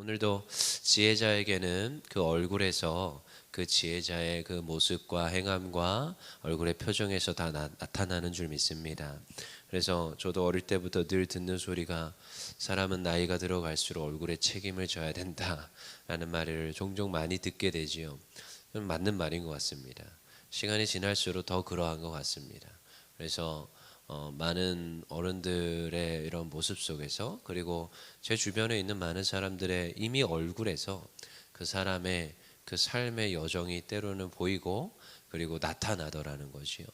오늘도 지혜자에게는 그 얼굴에서 그 지혜자의 그 모습과 행함과 얼굴의 표정에서 다 나, 나타나는 줄 믿습니다. 그래서 저도 어릴 때부터 늘 듣는 소리가 사람은 나이가 들어갈수록 얼굴에 책임을 져야 된다라는 말을 종종 많이 듣게 되지요. 좀 맞는 말인 것 같습니다. 시간이 지날수록 더 그러한 것 같습니다. 그래서 어, 많은 어른들의 이런 모습 속에서 그리고 제 주변에 있는 많은 사람들의 이미 얼굴에서 그 사람의 그 삶의 여정이 때로는 보이고 그리고 나타나더라는 거지요.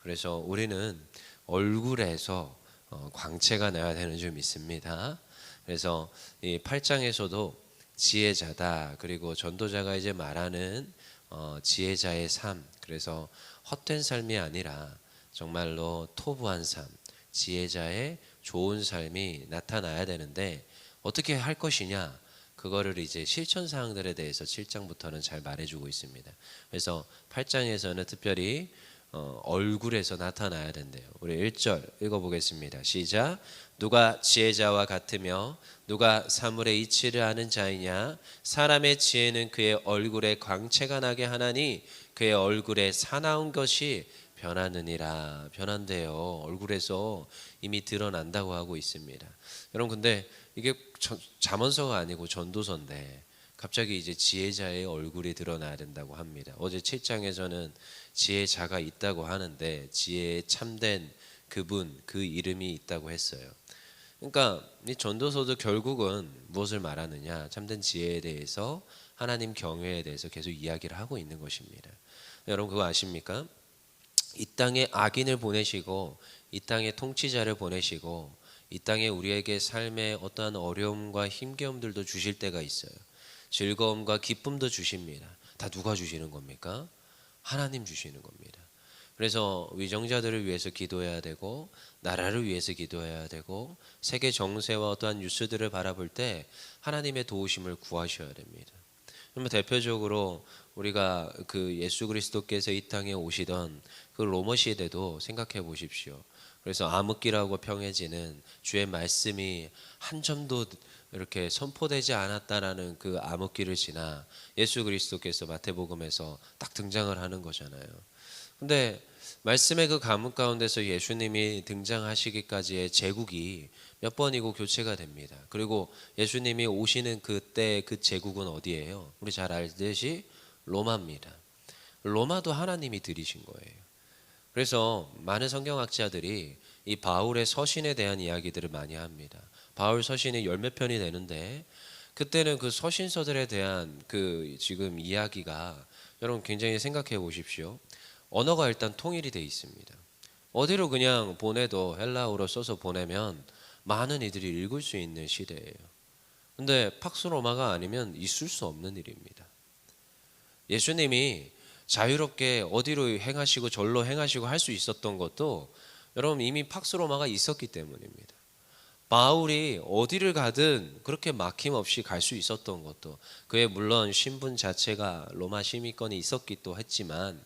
그래서 우리는 얼굴에서 어, 광채가 나야 되는 줄 믿습니다. 그래서 이 8장에서도 지혜자다 그리고 전도자가 이제 말하는 어, 지혜자의 삶 그래서 헛된 삶이 아니라 정말로 토부한 삶, 지혜자의 좋은 삶이 나타나야 되는데 어떻게 할 것이냐? 그거를 이제 실천 사항들에 대해서 7장부터는 잘 말해주고 있습니다. 그래서 8장에서는 특별히 어, 얼굴에서 나타나야 된대요. 우리 1절 읽어보겠습니다. 시작. 누가 지혜자와 같으며 누가 사물의 이치를 아는 자이냐? 사람의 지혜는 그의 얼굴에 광채가 나게 하나니 그의 얼굴에 사나운 것이 변하느니라 변한대요. 얼굴에서 이미 드러난다고 하고 있습니다. 여러분 근데 이게 자문서가 아니고 전도서인데 갑자기 이제 지혜자의 얼굴이 드러나야 된다고 합니다. 어제 7장에서는 지혜자가 있다고 하는데 지혜에 참된 그분 그 이름이 있다고 했어요. 그러니까 이 전도서도 결국은 무엇을 말하느냐 참된 지혜에 대해서 하나님 경외에 대해서 계속 이야기를 하고 있는 것입니다. 여러분 그거 아십니까? 이 땅에 악인을 보내시고 이 땅에 통치자를 보내시고 이 땅에 우리에게 삶의 어떠한 어려움과 힘겨움들도 주실 때가 있어요. 즐거움과 기쁨도 주십니다. 다 누가 주시는 겁니까? 하나님 주시는 겁니다. 그래서 위정자들을 위해서 기도해야 되고 나라를 위해서 기도해야 되고 세계 정세와 어떠한 뉴스들을 바라볼 때 하나님의 도우심을 구하셔야 됩니다. 그러면 대표적으로 우리가 그 예수 그리스도께서 이 땅에 오시던 그 로마 시대도 생각해 보십시오. 그래서 암흑기라고 평해지는 주의 말씀이 한 점도 이렇게 선포되지 않았다라는 그 암흑기를 지나 예수 그리스도께서 마태복음에서 딱 등장을 하는 거잖아요. 근데 말씀의 그 가문 가운데서 예수님이 등장하시기까지의 제국이 몇 번이고 교체가 됩니다. 그리고 예수님이 오시는 그때 그 제국은 어디예요? 우리 잘 알듯이 로마입니다. 로마도 하나님이 들이신 거예요. 그래서 많은 성경학자들이 이 바울의 서신에 대한 이야기들을 많이 합니다. 바울 서신이 열 몇 편이 되는데 그때는 그 서신서들에 대한 그 지금 이야기가 여러분 굉장히 생각해 보십시오. 언어가 일단 통일이 돼 있습니다. 어디로 그냥 보내도 헬라어로 써서 보내면 많은 이들이 읽을 수 있는 시대예요. 근데 팍스로마가 아니면 있을 수 없는 일입니다. 예수님이 자유롭게 어디로 행하시고 절로 행하시고 할 수 있었던 것도 여러분 이미 팍스로마가 있었기 때문입니다. 바울이 어디를 가든 그렇게 막힘없이 갈 수 있었던 것도 그의 물론 신분 자체가 로마 시민권이 있었기 도 했지만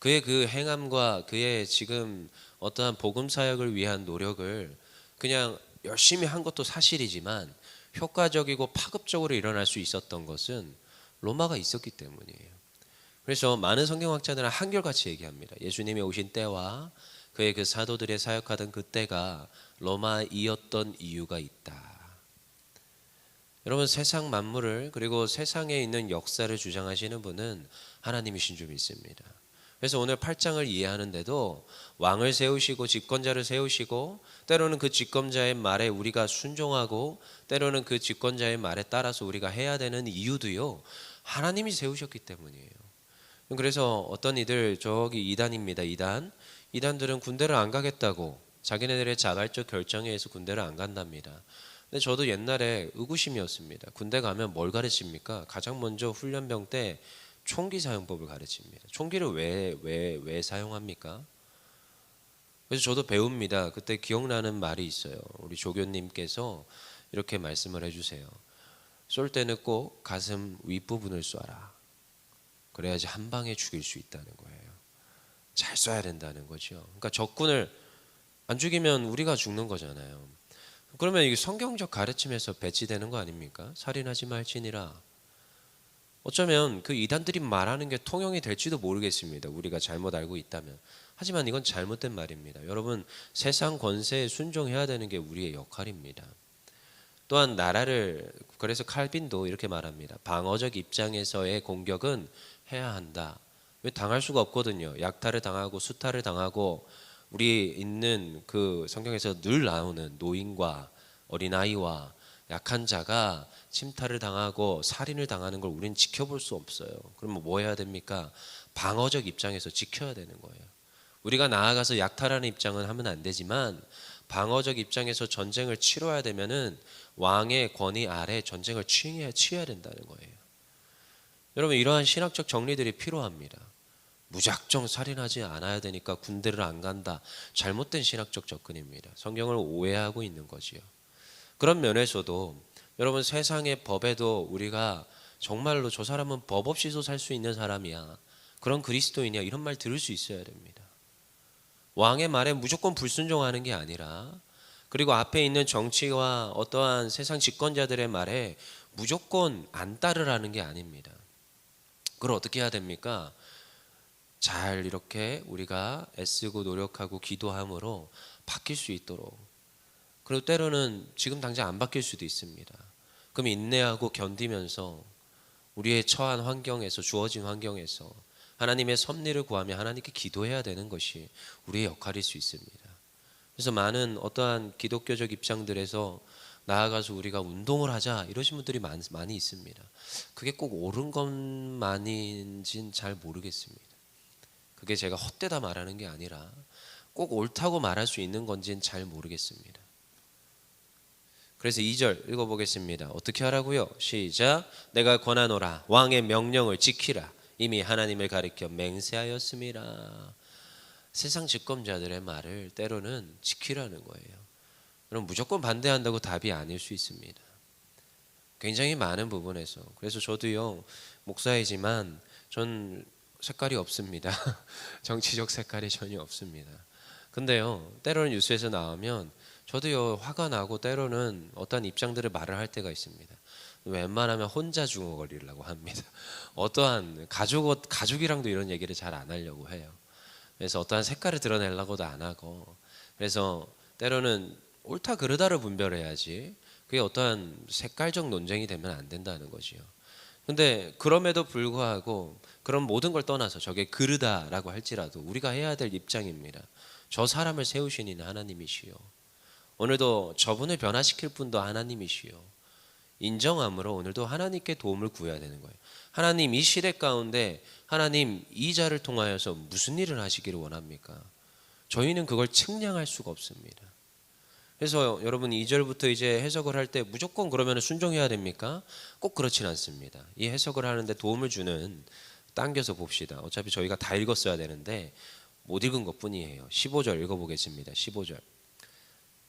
그의 그 행함과 그의 지금 어떠한 복음 사역을 위한 노력을 그냥 열심히 한 것도 사실이지만 효과적이고 파급적으로 일어날 수 있었던 것은 로마가 있었기 때문이에요. 그래서 많은 성경학자들은 한결같이 얘기합니다. 예수님이 오신 때와 그의 그 사도들의 사역하던 그 때가 로마이었던 이유가 있다. 여러분 세상 만물을 그리고 세상에 있는 역사를 주장하시는 분은 하나님이신 줄 믿습니다. 그래서 오늘 8장을 이해하는데도 왕을 세우시고 집권자를 세우시고 때로는 그 집권자의 말에 우리가 순종하고 때로는 그 집권자의 말에 따라서 우리가 해야 되는 이유도요. 하나님이 세우셨기 때문이에요. 그래서 어떤 이들 저기 이단입니다. 이단. 이단들은 군대를 안 가겠다고 자기네들의 자발적 결정에 의해서 군대를 안 간답니다. 근데 저도 옛날에 의구심이었습니다. 군대 가면 뭘 가르칩니까? 가장 먼저 훈련병 때 총기 사용법을 가르칩니다. 총기를 왜 왜 왜 사용합니까? 그래서 저도 배웁니다. 그때 기억나는 말이 있어요. 우리 조교님께서 이렇게 말씀을 해주세요. 쏠 때는 꼭 가슴 윗부분을 쏴라. 그래야지 한 방에 죽일 수 있다는 거예요. 잘 쏴야 된다는 거죠. 그러니까 적군을 안 죽이면 우리가 죽는 거잖아요. 그러면 이게 성경적 가르침에서 배치되는 거 아닙니까? 살인하지 말지니라. 어쩌면 그 이단들이 말하는 게 통용이 될지도 모르겠습니다. 우리가 잘못 알고 있다면. 하지만 이건 잘못된 말입니다. 여러분, 세상 권세에 순종해야 되는 게 우리의 역할입니다. 또한 나라를 그래서 칼빈도 이렇게 말합니다. 방어적 입장에서의 공격은 해야 한다. 왜 당할 수가 없거든요. 약탈을 당하고 수탈을 당하고 우리 있는 그 성경에서 늘 나오는 노인과 어린아이와 약한 자가 침탈을 당하고 살인을 당하는 걸 우리는 지켜볼 수 없어요. 그러면 뭐 해야 됩니까? 방어적 입장에서 지켜야 되는 거예요. 우리가 나아가서 약탈하는 입장은 하면 안 되지만 방어적 입장에서 전쟁을 치러야 되면은 왕의 권위 아래 전쟁을 취해야, 취해야 된다는 거예요. 여러분 이러한 신학적 정리들이 필요합니다. 무작정 살인하지 않아야 되니까 군대를 안 간다. 잘못된 신학적 접근입니다. 성경을 오해하고 있는 거지요. 그런 면에서도 여러분 세상의 법에도 우리가 정말로 저 사람은 법 없이도 살 수 있는 사람이야. 그런 그리스도인이야. 이런 말 들을 수 있어야 됩니다. 왕의 말에 무조건 불순종하는 게 아니라 그리고 앞에 있는 정치와 어떠한 세상 집권자들의 말에 무조건 안 따르라는 게 아닙니다. 그걸 어떻게 해야 됩니까? 잘 이렇게 우리가 애쓰고 노력하고 기도함으로 바뀔 수 있도록 그리고 때로는 지금 당장 안 바뀔 수도 있습니다. 그럼 인내하고 견디면서 우리의 처한 환경에서 주어진 환경에서 하나님의 섭리를 구하며 하나님께 기도해야 되는 것이 우리의 역할일 수 있습니다. 그래서 많은 어떠한 기독교적 입장들에서 나아가서 우리가 운동을 하자 이러신 분들이 많, 많이 있습니다. 그게 꼭 옳은 것만인지는 잘 모르겠습니다. 그게 제가 헛되다 말하는 게 아니라 꼭 옳다고 말할 수 있는 건지는 잘 모르겠습니다. 그래서 2절 읽어보겠습니다. 어떻게 하라고요? 시작. 내가 권하노라 왕의 명령을 지키라. 이미 하나님을 가리켜 맹세하였음이라. 세상 집권자들의 말을 때로는 지키라는 거예요. 그럼 무조건 반대한다고 답이 아닐 수 있습니다. 굉장히 많은 부분에서 그래서 저도요 목사이지만 전 색깔이 없습니다. 정치적 색깔이 전혀 없습니다. 근데요 때로는 뉴스에서 나오면 저도요 화가 나고 때로는 어떤 입장들을 말을 할 때가 있습니다. 웬만하면 혼자 중얼거리려고 합니다. 어떠한 가족 가족이랑도 이런 얘기를 잘 안 하려고 해요. 그래서 어떠한 색깔을 드러내려고도 안 하고 그래서 때로는 옳다 그르다를 분별해야지 그게 어떠한 색깔적 논쟁이 되면 안 된다는 거지요. 근데 그럼에도 불구하고 그런 모든 걸 떠나서 저게 그르다라고 할지라도 우리가 해야 될 입장입니다. 저 사람을 세우신 이는 하나님이시요. 오늘도 저분을 변화시킬 분도 하나님이시요. 인정함으로 오늘도 하나님께 도움을 구해야 되는 거예요. 하나님 이 시대 가운데 하나님 이 자를 통하여서 무슨 일을 하시기를 원합니까? 저희는 그걸 측량할 수가 없습니다. 그래서 여러분 2절부터 이제 해석을 할 때 무조건 그러면 순종해야 됩니까? 꼭 그렇진 않습니다. 이 해석을 하는데 도움을 주는 당겨서 봅시다. 어차피 저희가 다 읽었어야 되는데 못 읽은 것 뿐이에요. 15절 읽어보겠습니다. 15절.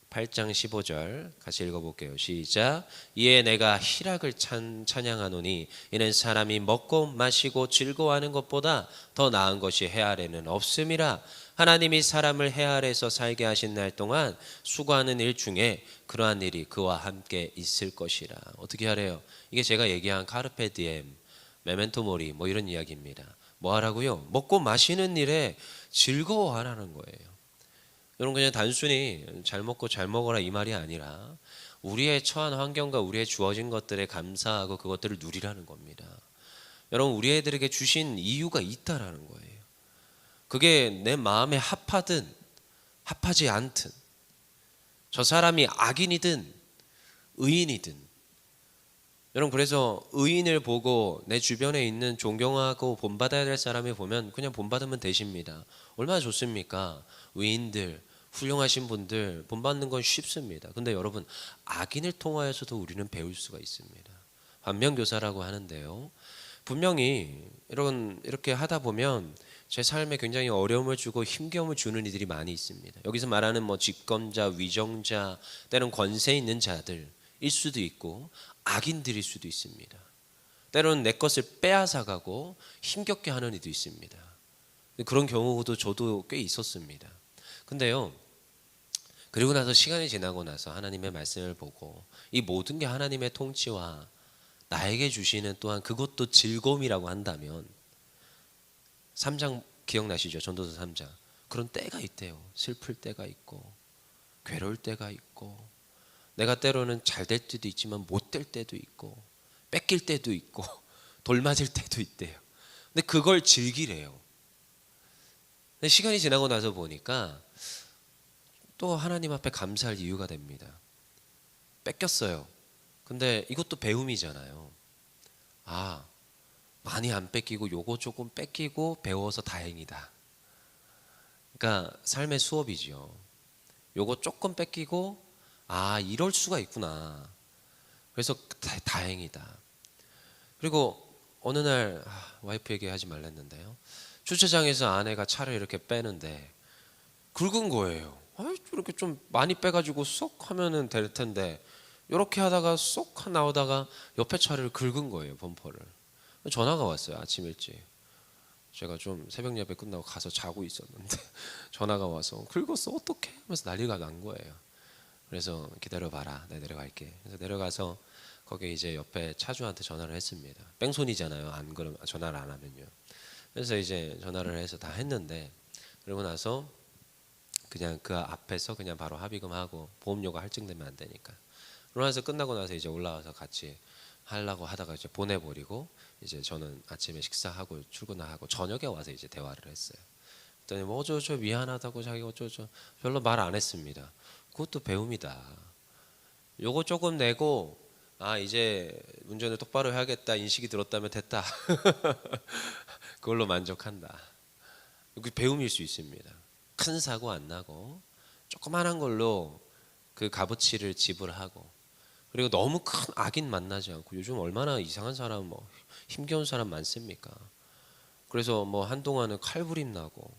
8장 15절 같이 읽어볼게요. 시작. 이에 내가 희락을 찬, 찬양하노니 이는 사람이 먹고 마시고 즐거워하는 것보다 더 나은 것이 해 아래는 없음이라. 하나님이 사람을 해 아래서 살게 하신 날 동안 수고하는 일 중에 그러한 일이 그와 함께 있을 것이라. 어떻게 하래요? 이게 제가 얘기한 카르페 디엠, 메멘토 모리 뭐 이런 이야기입니다. 뭐 하라고요? 먹고 마시는 일에 즐거워하라는 거예요. 여러분 그냥 단순히 잘 먹고 잘 먹어라 이 말이 아니라 우리의 처한 환경과 우리의 주어진 것들에 감사하고 그것들을 누리라는 겁니다. 여러분 우리 애들에게 주신 이유가 있다라는 거예요. 그게 내 마음에 합하든 합하지 않든 저 사람이 악인이든 의인이든 여러분 그래서 의인을 보고 내 주변에 있는 존경하고 본받아야 될 사람이 보면 그냥 본받으면 되십니다. 얼마나 좋습니까? 의인들 훌륭하신 분들 본받는 건 쉽습니다. 근데 여러분 악인을 통하여서도 우리는 배울 수가 있습니다. 반면 교사라고 하는데요. 분명히 이런 이렇게 하다 보면 제 삶에 굉장히 어려움을 주고 힘겨움을 주는 이들이 많이 있습니다. 여기서 말하는 뭐 집권자, 위정자, 때는 권세 있는 자들일 수도 있고 악인들일 수도 있습니다. 때로는 내 것을 빼앗아가고 힘겹게 하는 이도 있습니다. 그런 경우도 저도 꽤 있었습니다. 근데요, 그리고 나서 시간이 지나고 나서 하나님의 말씀을 보고 이 모든 게 하나님의 통치와 나에게 주시는 또한 그것도 즐거움이라고 한다면 3장 기억나시죠? 전도서 3장. 그런 때가 있대요. 슬플 때가 있고 괴로울 때가 있고 내가 때로는 잘 될 때도 있지만 못 될 때도 있고 뺏길 때도 있고 돌 맞을 때도 있대요. 근데 그걸 즐기래요. 시간이 지나고 나서 보니까 또 하나님 앞에 감사할 이유가 됩니다. 뺏겼어요. 근데 이것도 배움이잖아요. 아, 많이 안 뺏기고 요거 조금 뺏기고 배워서 다행이다. 그러니까 삶의 수업이죠. 요거 조금 뺏기고 아, 이럴 수가 있구나. 그래서 다, 다행이다. 그리고 어느 날 아, 와이프에게 하지 말랬는데요. 주차장에서 아내가 차를 이렇게 빼는데 긁은 거예요. 아, 이렇게 좀 많이 빼가지고 쏙 하면은 될 텐데 이렇게 하다가 쏙 나오다가 옆에 차를 긁은 거예요 범퍼를. 전화가 왔어요 아침 일찍. 제가 좀 새벽 예배 끝나고 가서 자고 있었는데 전화가 와서 긁었어 어떡해 하면서 난리가 난 거예요. 그래서 기다려봐라 내가 내려갈게. 그래서 내려가서 거기 이제 옆에 차주한테 전화를 했습니다. 뺑소니잖아요. 안 그럼 전화를 안 하면요. 그래서 이제 전화를 해서 다 했는데 그러고 나서 그냥 그 앞에서 그냥 바로 합의금하고 보험료가 할증되면 안 되니까. 그러고 나서 끝나고 나서 이제 올라와서 같이 하려고 하다가 이제 보내버리고 이제 저는 아침에 식사하고 출근하고 저녁에 와서 이제 대화를 했어요. 그랬더니 뭐 어쩌저 미안하다고 자기 어쩌저 별로 말 안 했습니다. 그것도 배움이다. 요거 조금 내고 아 이제 운전을 똑바로 해야겠다 인식이 들었다면 됐다. 그걸로 만족한다. 그 배움일 수 있습니다. 큰 사고 안 나고 조그만한 걸로 그 값어치를 지불하고 그리고 너무 큰 악인 만나지 않고 요즘 얼마나 이상한 사람 뭐 힘겨운 사람 많습니까? 그래서 뭐 한동안은 칼부림 나고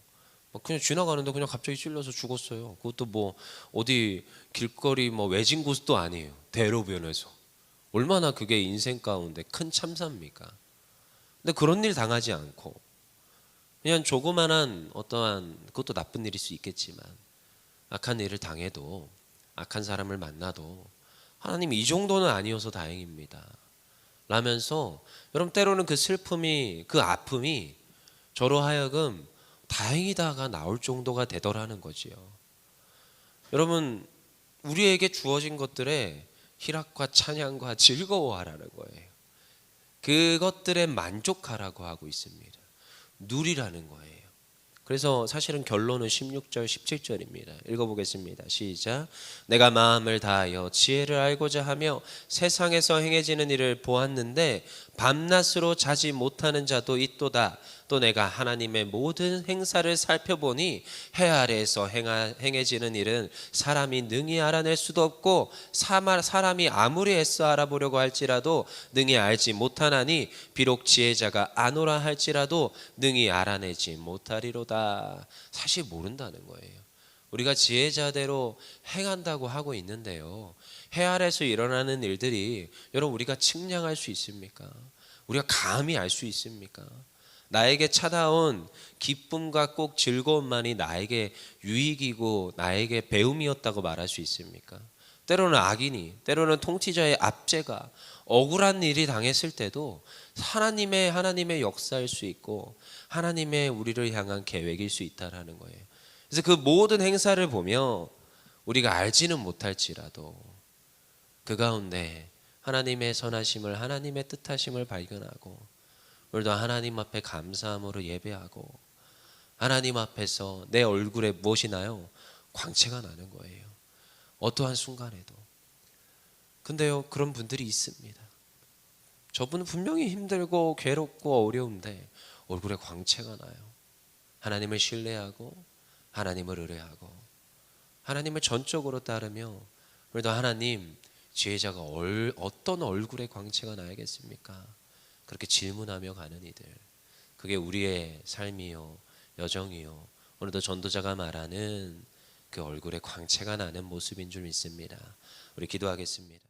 뭐 그냥 지나가는데 그냥 갑자기 찔려서 죽었어요. 그것도 뭐 어디 길거리 뭐 외진 곳도 아니에요. 대로변에서 얼마나 그게 인생 가운데 큰 참사입니까? 근데 그런 일 당하지 않고 그냥 조그만한 어떠한 그것도 나쁜 일일 수 있겠지만 악한 일을 당해도 악한 사람을 만나도 하나님 이 정도는 아니어서 다행입니다. 라면서 여러분 때로는 그 슬픔이 그 아픔이 저로 하여금 다행이다가 나올 정도가 되더라는 거지요. 여러분 우리에게 주어진 것들에 희락과 찬양과 즐거워하라는 거예요. 그것들에 만족하라고 하고 있습니다. 누리라는 거예요. 그래서 사실은 결론은 16절, 17절입니다. 읽어보겠습니다. 시작. 내가 마음을 다하여 지혜를 알고자 하며 세상에서 행해지는 일을 보았는데 밤낮으로 자지 못하는 자도 있도다. 또 내가 하나님의 모든 행사를 살펴보니 해 아래에서 행하, 행해지는 일은 사람이 능히 알아낼 수도 없고 사람이 아무리 애써 알아보려고 할지라도 능히 알지 못하나니 비록 지혜자가 아노라 할지라도 능히 알아내지 못하리로다. 사실 모른다는 거예요. 우리가 지혜자대로 행한다고 하고 있는데요. 해 아래에서 일어나는 일들이 여러분 우리가 측량할 수 있습니까? 우리가 감히 알 수 있습니까? 나에게 찾아온 기쁨과 꼭 즐거움만이 나에게 유익이고 나에게 배움이었다고 말할 수 있습니까? 때로는 악인이, 때로는 통치자의 압제가 억울한 일이 당했을 때도 하나님의 하나님의 역사일 수 있고 하나님의 우리를 향한 계획일 수 있다라는 거예요. 그래서 그 모든 행사를 보며 우리가 알지는 못할지라도 그 가운데 하나님의 선하심을 하나님의 뜻하심을 발견하고 오늘도 하나님 앞에 감사함으로 예배하고 하나님 앞에서 내 얼굴에 무엇이 나요? 광채가 나는 거예요. 어떠한 순간에도. 근데요, 그런 분들이 있습니다. 저분은 분명히 힘들고 괴롭고 어려운데 얼굴에 광채가 나요. 하나님을 신뢰하고 하나님을 의뢰하고 하나님을 전적으로 따르며 그래도 하나님 지혜자가 얼, 어떤 얼굴에 광채가 나야겠습니까? 그렇게 질문하며 가는 이들. 그게 우리의 삶이요, 여정이요. 오늘도 전도자가 말하는 그 얼굴에 광채가 나는 모습인 줄 믿습니다. 우리 기도하겠습니다.